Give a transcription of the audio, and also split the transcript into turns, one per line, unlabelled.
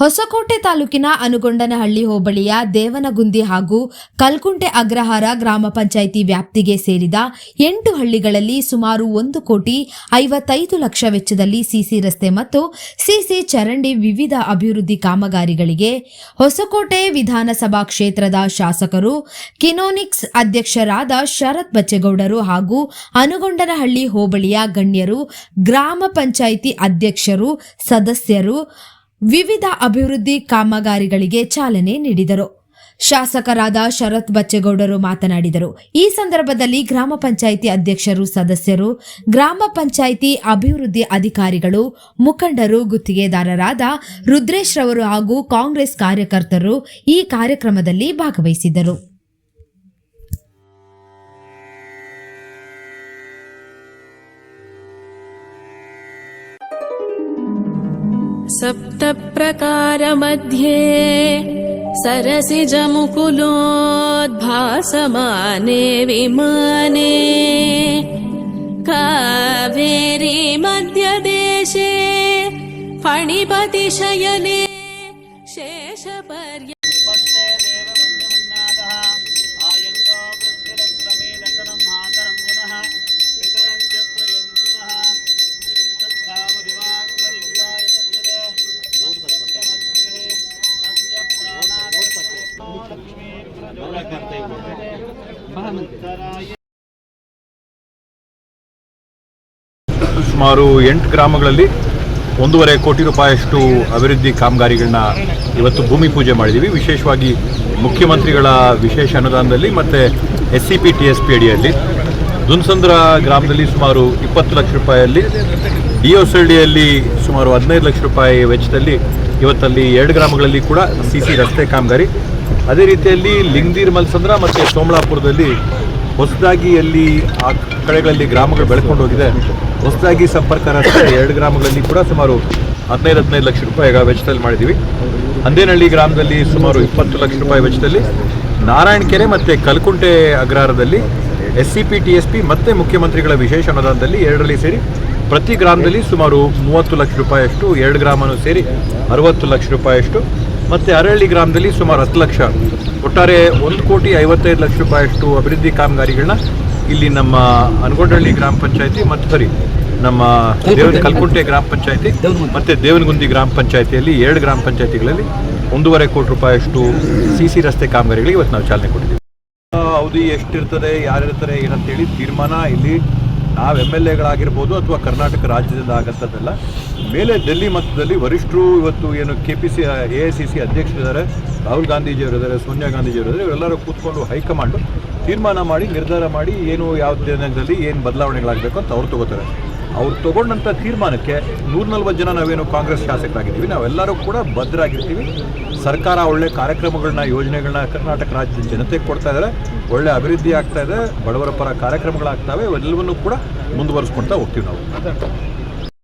ಹೊಸಕೋಟೆ ತಾಲೂಕಿನ ಅನುಗೊಂಡನಹಳ್ಳಿ ಹೋಬಳಿಯ ದೇವನಗುಂದಿ ಹಾಗೂ ಕಲ್ಕುಂಟೆ ಅಗ್ರಹಾರ ಗ್ರಾಮ ಪಂಚಾಯಿತಿ ವ್ಯಾಪ್ತಿಗೆ ಸೇರಿದ ಎಂಟು ಹಳ್ಳಿಗಳಲ್ಲಿ ಸುಮಾರು ಒಂದು ಕೋಟಿ ಐವತ್ತೈದು ಲಕ್ಷ ವೆಚ್ಚದಲ್ಲಿ ಸಿಸಿ ರಸ್ತೆ ಮತ್ತು ಸಿಸಿ ಚರಂಡಿ ವಿವಿಧ ಅಭಿವೃದ್ಧಿ ಕಾಮಗಾರಿಗಳಿಗೆ ಹೊಸಕೋಟೆ ವಿಧಾನಸಭಾ ಕ್ಷೇತ್ರದ ಶಾಸಕರು, ಕಿನೋನಿಕ್ಸ್ ಅಧ್ಯಕ್ಷರಾದ ಶರತ್ ಬಚ್ಚೇಗೌಡರು ಹಾಗೂ ಅನುಗೊಂಡನಹಳ್ಳಿ ಹೋಬಳಿಯ ಗಣ್ಯರು, ಗ್ರಾಮ ಪಂಚಾಯಿತಿ ಅಧ್ಯಕ್ಷರು, ಸದಸ್ಯರು ವಿವಿಧ ಅಭಿವೃದ್ಧಿ ಕಾಮಗಾರಿಗಳಿಗೆ ಚಾಲನೆ ನೀಡಿದರು. ಶಾಸಕರಾದ ಶರತ್ ಬಚ್ಚೇಗೌಡರು ಮಾತನಾಡಿದರು. ಈ ಸಂದರ್ಭದಲ್ಲಿ ಗ್ರಾಮ ಪಂಚಾಯಿತಿ ಅಧ್ಯಕ್ಷರು, ಸದಸ್ಯರು, ಗ್ರಾಮ ಪಂಚಾಯಿತಿ ಅಭಿವೃದ್ಧಿ ಅಧಿಕಾರಿಗಳು, ಮುಖಂಡರು, ಗುತ್ತಿಗೆದಾರರಾದ ರುದ್ರೇಶ್ ರವರು ಹಾಗೂ ಕಾಂಗ್ರೆಸ್ ಕಾರ್ಯಕರ್ತರು ಈ ಕಾರ್ಯಕ್ರಮದಲ್ಲಿ ಭಾಗವಹಿಸಿದ್ದರು.
सप्तप्रकारमध्ये सरसिजमुकुलोद्भासमाने विमाने कावेरी मध्यदेशे फणिपतिशयने शेषपर्य
ಸುಮಾರು ಎಂಟು ಗ್ರಾಮಗಳಲ್ಲಿ ಒಂದೂವರೆ ಕೋಟಿ ರೂಪಾಯಿಯಷ್ಟು ಅಭಿವೃದ್ಧಿ ಕಾಮಗಾರಿಗಳನ್ನ ಇವತ್ತು ಭೂಮಿ ಪೂಜೆ ಮಾಡಿದ್ದೀವಿ ವಿಶೇಷವಾಗಿ ಮುಖ್ಯಮಂತ್ರಿಗಳ ವಿಶೇಷ ಅನುದಾನದಲ್ಲಿ ಮತ್ತು S C P T S P ಅಡಿಯಲ್ಲಿ. ದುನ್ಸಂದ್ರ ಗ್ರಾಮದಲ್ಲಿ ಸುಮಾರು ಇಪ್ಪತ್ತು ಲಕ್ಷ ರೂಪಾಯಿಯಲ್ಲಿ ಡಿ ಡಿಯಲ್ಲಿ ಸುಮಾರು ಹದಿನೈದು ಲಕ್ಷ ರೂಪಾಯಿ ವೆಚ್ಚದಲ್ಲಿ ಇವತ್ತಲ್ಲಿ ಎರಡು ಗ್ರಾಮಗಳಲ್ಲಿ ಕೂಡ ಸಿ ಸಿ ರಸ್ತೆ ಕಾಮಗಾರಿ ಅದೇ ರೀತಿಯಲ್ಲಿ ಲಿಂಗೀರ್ ಮಲ್ಸಂದ್ರ ಮತ್ತು ಸೋಮಳಾಪುರದಲ್ಲಿ ಹೊಸದಾಗಿ ಅಲ್ಲಿ ಆ ಕಡೆಗಳಲ್ಲಿ ಗ್ರಾಮಗಳು ಬೆಳ್ಕೊಂಡು ಹೋಗಿದೆ. ಹೊಸದಾಗಿ ಸಂಪರ್ಕ ರಸ್ತೆ ಎರಡು ಗ್ರಾಮಗಳಲ್ಲಿ ಕೂಡ ಸುಮಾರು ಹದಿನೈದು ಹದಿನೈದು ಲಕ್ಷ ರೂಪಾಯಿ ವೆಚ್ಚದಲ್ಲಿ ಮಾಡಿದ್ದೀವಿ. ಅಂದೇನಹಳ್ಳಿ ಗ್ರಾಮದಲ್ಲಿ ಸುಮಾರು ಇಪ್ಪತ್ತು ಲಕ್ಷ ರೂಪಾಯಿ ವೆಚ್ಚದಲ್ಲಿ ನಾರಾಯಣಕೆರೆ ಮತ್ತು Kalkunte ಅಗ್ರಹಾರದಲ್ಲಿ S C P T S P ಮತ್ತು ಮುಖ್ಯಮಂತ್ರಿಗಳ ವಿಶೇಷ ಅನುದಾನದಲ್ಲಿ ಎರಡರಲ್ಲಿ ಸೇರಿ ಪ್ರತಿ ಗ್ರಾಮದಲ್ಲಿ ಸುಮಾರು ಮೂವತ್ತು ಲಕ್ಷ ರೂಪಾಯಿಯಷ್ಟು, ಎರಡು ಗ್ರಾಮನೂ ಸೇರಿ ಅರವತ್ತು ಲಕ್ಷ ರೂಪಾಯಿಯಷ್ಟು ಮತ್ತು ಅರಳ್ಳಿ ಗ್ರಾಮದಲ್ಲಿ ಸುಮಾರು ಹತ್ತು ಲಕ್ಷ. ಒಟ್ಟಾರೆ ಒಂದು ಕೋಟಿ ಐವತ್ತೈದು ಲಕ್ಷ ರೂಪಾಯಿಯಷ್ಟು ಅಭಿವೃದ್ಧಿ ಕಾಮಗಾರಿಗಳನ್ನ ಇಲ್ಲಿ ನಮ್ಮ ಅನಗೊಂಡಹಳ್ಳಿ ಗ್ರಾಮ ಪಂಚಾಯತಿ ಮತ್ತು ಸರಿ ನಮ್ಮ ದೇವನ ಕಲ್ಕುಂಟೆ ಗ್ರಾಮ ಪಂಚಾಯತಿ ಮತ್ತು ದೇವನಗುಂದಿ ಗ್ರಾಮ ಪಂಚಾಯತಿಯಲ್ಲಿ ಎರಡು ಗ್ರಾಮ ಪಂಚಾಯತಿಗಳಲ್ಲಿ ಒಂದೂವರೆ ಕೋಟಿ ರೂಪಾಯಿಯಷ್ಟು ಸಿ ಸಿ ರಸ್ತೆ ಕಾಮಗಾರಿಗಳಿಗೆ ಇವತ್ತು ನಾವು ಚಾಲನೆ ಕೊಟ್ಟಿದ್ದೀವಿ. ಅವಧಿ ಎಷ್ಟಿರ್ತದೆ ಯಾರಿರ್ತಾರೆ ಏನಂತೇಳಿ ತೀರ್ಮಾನ ಇಲ್ಲಿ ನಾವು ಎಂ ಎಲ್ ಎಗಳಾಗಿರ್ಬೋದು ಅಥವಾ ಕರ್ನಾಟಕ ರಾಜ್ಯದಿಂದ ಆಗಂಥದ್ದೆಲ್ಲ. ಮೇಲೆ ಡೆಲ್ಲಿ ಮಟ್ಟದಲ್ಲಿ ವರಿಷ್ಠರು ಇವತ್ತು ಏನು K P C A I C C ಅಧ್ಯಕ್ಷರಿದ್ದಾರೆ Rahul ಗಾಂಧೀಜಿಯವರಿದ್ದಾರೆ ಸೋನಿಯಾ ಗಾಂಧೀಜಿಯವರಿದ್ದಾರೆ ಇವರೆಲ್ಲರೂ ಕೂತ್ಕೊಂಡು ಹೈಕಮಾಂಡು ತೀರ್ಮಾನ ಮಾಡಿ ನಿರ್ಧಾರ ಮಾಡಿ ಏನು ಯಾವ ದಿನದಲ್ಲಿ ಏನು ಬದಲಾವಣೆಗಳಾಗಬೇಕು ಅಂತ ಅವ್ರು ತಗೋತಾರೆ. ಅವ್ರು ತಗೊಂಡಂಥ ತೀರ್ಮಾನಕ್ಕೆ ನೂರ ನಲ್ವತ್ತು ಜನ ನಾವೇನು ಕಾಂಗ್ರೆಸ್ ಶಾಸಕರಾಗಿದ್ದೀವಿ, ನಾವೆಲ್ಲರೂ ಕೂಡ ಭದ್ರಾಗಿರ್ತೀವಿ. ಸರ್ಕಾರ ಒಳ್ಳೆ ಕಾರ್ಯಕ್ರಮಗಳನ್ನ, ಯೋಜನೆಗಳನ್ನ ಕರ್ನಾಟಕ ರಾಜ್ಯದ ಜನತೆಗೆ ಕೊಡ್ತಾ ಇದ್ದಾರೆ ಒಳ್ಳೆ ಅಭಿವೃದ್ಧಿ ಆಗ್ತಾ ಇದೆ, ಬಡವರ ಪರ ಕಾರ್ಯಕ್ರಮಗಳಾಗ್ತವೆ, ಇವೆಲ್ಲವನ್ನೂ ಕೂಡ ಮುಂದುವರಿಸ್ಕೊಳ್ತಾ ಹೋಗ್ತೀವಿ ನಾವು.